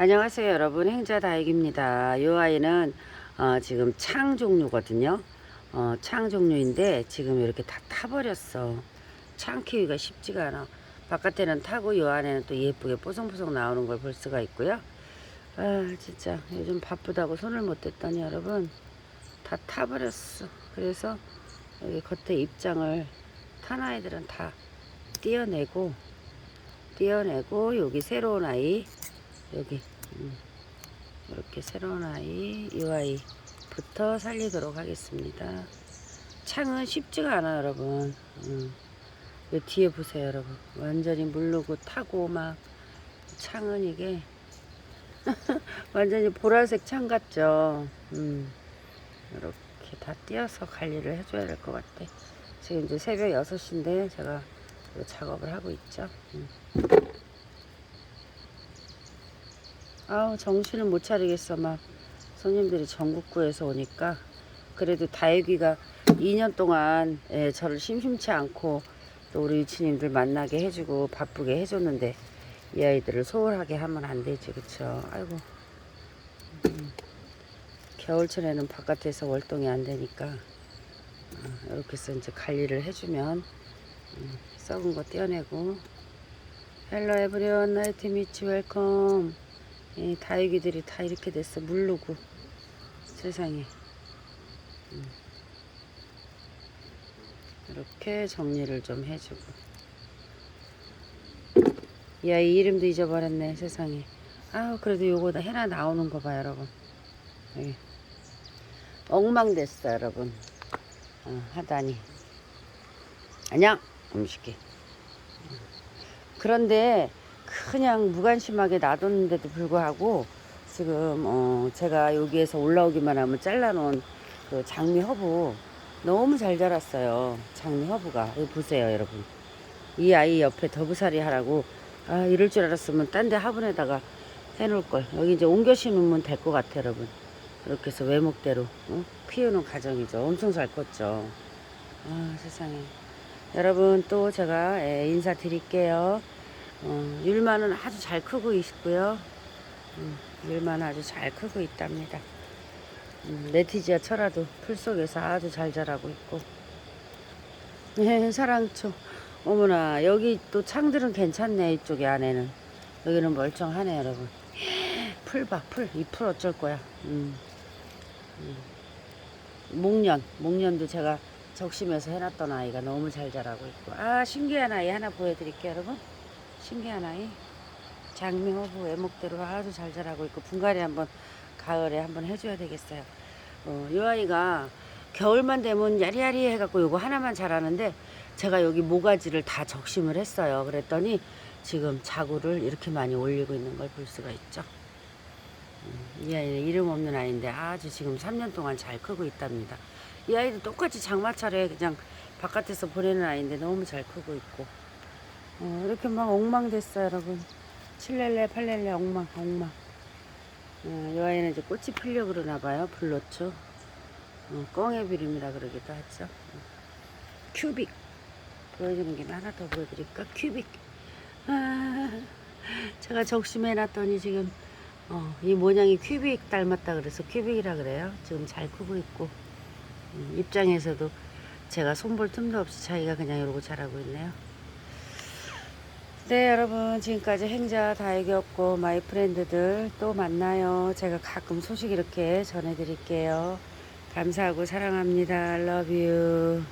안녕하세요 여러분. 행자다익입니다. 이 아이는 어, 지금 창 종류거든요. 어, 창 종류인데 지금 이렇게 다 타버렸어. 창 키우기가 쉽지가 않아. 바깥에는 타고 이 안에는 또 예쁘게 뽀송뽀송 나오는 걸 볼 수가 있고요. 아 진짜 요즘 바쁘다고 손을 못 댔더니 여러분 다 타버렸어. 그래서 여기 겉에 입장을 탄 아이들은 다 떼어내고 떼어내고 여기 새로운 아이 여기. 음, 이렇게 새로운 아이 이 아이부터 살리도록 하겠습니다. 창은 쉽지가 않아 여러분. 음, 요 뒤에 보세요 여러분. 완전히 물르고 타고 막 창은 이게 완전히 보라색 창 같죠? 음, 이렇게 다 띄어서 관리를 해줘야 될 것 같아. 지금 이제 새벽 6시인데 제가 이 작업을 하고 있죠? 음. 아우 정신을 못 차리겠어. 막 손님들이 전국구에서 오니까 그래도 다육이가 2년 동안 예, 저를 심심치 않고 또 우리 유치님들 만나게 해주고 바쁘게 해줬는데 이 아이들을 소홀하게 하면 안 되지 그쵸? 아이고. 음, 겨울철에는 바깥에서 월동이 안 되니까 어, 이렇게 해서 이제 관리를 해주면 음, 썩은 거 떼어내고. 헬로 에브리원 나이트 미치 웰컴 이 다육이들이 다 이렇게 됐어. 물르고. 세상에. 음. 이렇게 정리를 좀 해주고. 이 아이 이름도 잊어버렸네 세상에. 아우 그래도 요거 다. 해나 나오는 거 봐 여러분. 여기. 엉망됐어 여러분. 어, 하다니. 안녕. 음식이. 그런데 그냥 무관심하게 놔뒀는데도 불구하고 지금 어 제가 여기에서 올라오기만 하면 잘라놓은 그 장미 허브 너무 잘 자랐어요. 장미 허브가. 여기 보세요 여러분. 이 아이 옆에 더부살이 하라고. 아 이럴 줄 알았으면 딴 데 화분에다가 해놓을 걸. 여기 이제 옮겨 심으면 될 것 같아 여러분. 이렇게 해서 외목대로 어? 키우는 과정이죠. 엄청 잘 컸죠. 아 세상에. 여러분 또 제가 예, 인사드릴게요 어, 율마는 아주 잘 크고 있고요. 음, 율마는 아주 잘 크고 있답니다. 음, 레티지아 철화도 풀 속에서 아주 잘 자라고 있고. 네, 사랑초. 어머나, 여기 또 창들은 괜찮네, 이쪽에 안에는. 여기는 멀쩡하네, 여러분. 풀 봐, 풀. 이 풀 어쩔 거야. 음. 음. 목련. 목련도 제가 적심해서 해놨던 아이가 너무 잘 자라고 있고. 아, 신기한 아이 하나 보여드릴게요, 여러분. 신기한 아이. 장미 허브 외목대로 아주 잘 자라고 있고 분갈이 한번 가을에 한번 해줘야 되겠어요. 어, 이 아이가 겨울만 되면 야리야리 해갖고 요거 하나만 자라는데 제가 여기 모가지를 다 적심을 했어요. 그랬더니 지금 자구를 이렇게 많이 올리고 있는 걸 볼 수가 있죠. 음, 이 아이는 이름 없는 아이인데 아주 지금 3년 동안 잘 크고 있답니다. 이 아이도 똑같이 장마철에 그냥 바깥에서 보내는 아이인데 너무 잘 크고 있고 어, 이렇게 막 엉망됐어요, 여러분. 7렐레, 8렐레 엉망, 엉망. 어, 이 아이는 이제 꽃이 피려 그러나 봐요, 불로초. 어, 꽁의 비름이라 그러기도 하죠. 어. 큐빅. 보여주는 게 하나 더 보여드릴까? 큐빅. 아, 제가 적심해 놨더니 지금, 어, 이 모양이 큐빅 닮았다 그래서 큐빅이라 그래요. 지금 잘 크고 있고. 음, 입장에서도 제가 손볼 틈도 없이 자기가 그냥 이러고 자라고 있네요. 네 여러분. 지금까지 행자 다이겼고 마이 프렌드들 또 만나요. 제가 가끔 소식 이렇게 전해드릴게요. 감사하고 사랑합니다. Love you